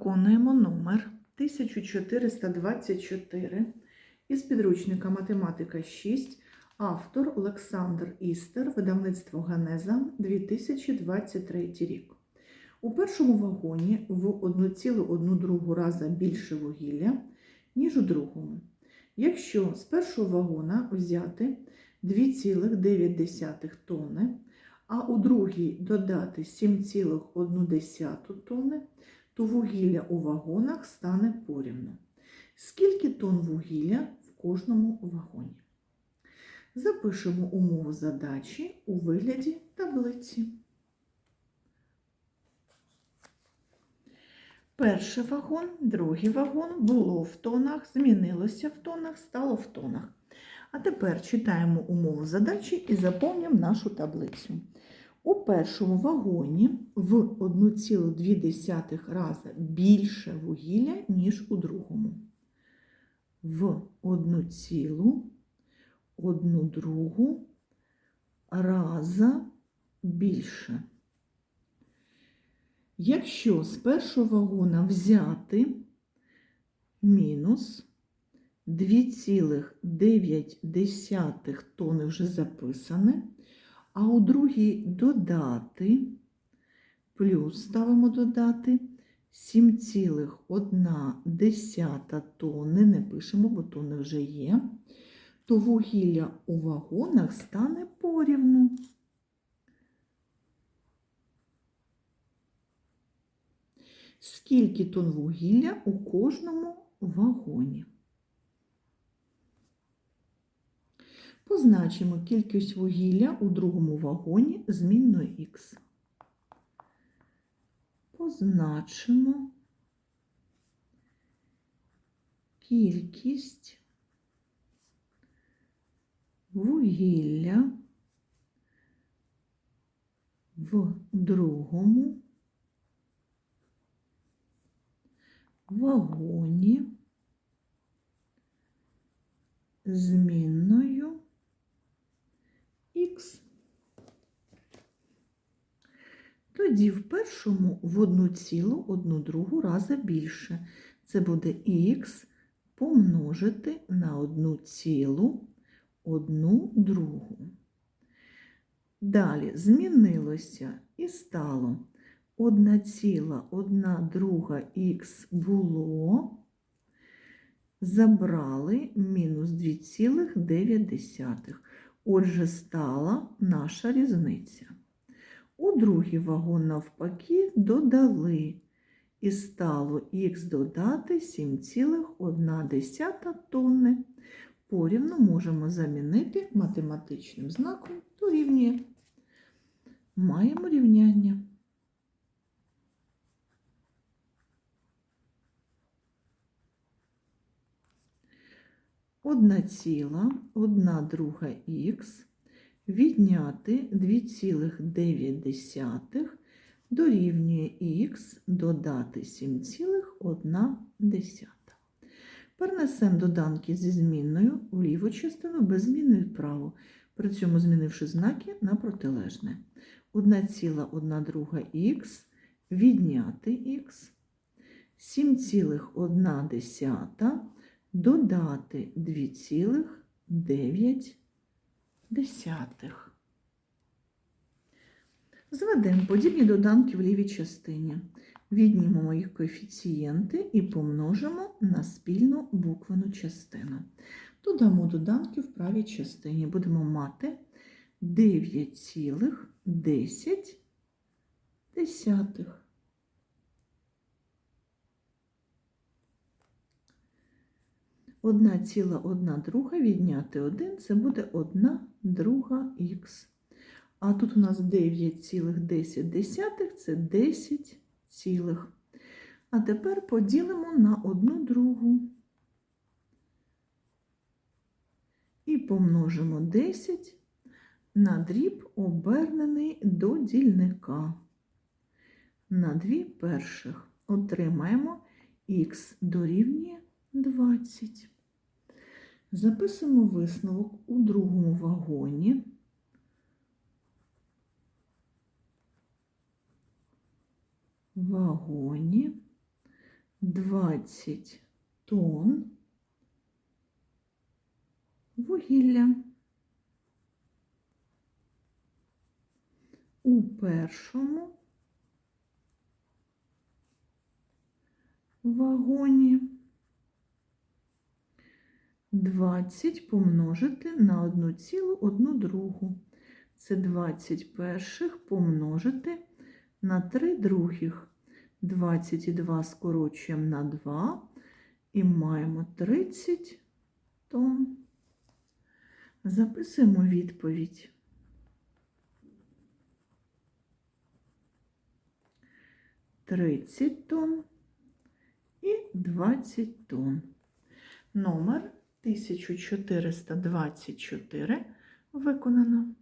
Виконуємо номер 1424 із підручника Математика 6, автор Олександр Істер, видавництво Ганеза 2023 рік. У першому вагоні в 1,1 раза більше вугілля, ніж у другому. Якщо з першого вагона взяти 2,9 тонни, а у другий додати 7,1 тонни, то вугілля у вагонах стане порівну. Скільки тонн вугілля в кожному вагоні? Запишемо умову задачі у вигляді таблиці. Перший вагон, другий вагон було в тонах, змінилося в тонах, стало в тонах. А тепер читаємо умову задачі і заповнюємо нашу таблицю. У першому вагоні в 1,2 рази більше вугілля, ніж у другому. В 1,1 другу раза більше. Якщо з першого вагона взяти мінус 2,9 тонни вже записане, а у другій додати, плюс ставимо додати 7,1 тонни, не пишемо, бо тонни вже є, то вугілля у вагонах стане порівну. Скільки тонн вугілля у кожному вагоні? Позначимо кількість вугілля у другому вагоні змінною х. Позначимо кількість вугілля в другому вагоні змінною х. Тоді в першому в одну цілу, одну другу рази більше. Це буде х помножити на одну цілу, одну другу. Далі змінилося і стало 1 ціла, 1 друга х було, забрали мінус 2,9. Отже, стала наша різниця. У другий вагон, навпаки, додали і стало х додати 7,1 тонни. Порівну можемо замінити математичним знаком дорівнює. Маємо рівняння. Одна ціла, одна друга х відняти 2,9 дорівнює х додати 7,1. Перенесемо доданки зі змінною в ліву частину без зміни вправо, при цьому змінивши знаки на протилежне. 1,1 друга х відняти х, 7,1 додати 2,9. Зведемо подібні доданки в лівій частині. Віднімемо їх коефіцієнти і помножимо на спільну буквену частину. Додамо доданки в правій частині. Будемо мати 9,10. Одна ціла одна друга відняти 1 це буде 1 друга х. А тут у нас 9,10 це 10 цілих. А тепер поділимо на одну другу. І помножимо 10 на дріб, обернений до дільника. На дві перших отримаємо х дорівнює 20. Записуємо висновок у другому вагоні. вагоні 20 тонн вугілля. У першому вагоні 20 помножити на 1,1 другу. Це 20 перших помножити на 3 других. 22 скорочуємо на 2 і маємо 30 тонн. Записуємо відповідь. Тридцять тонн і 20 тонн. Номер 1424 виконано.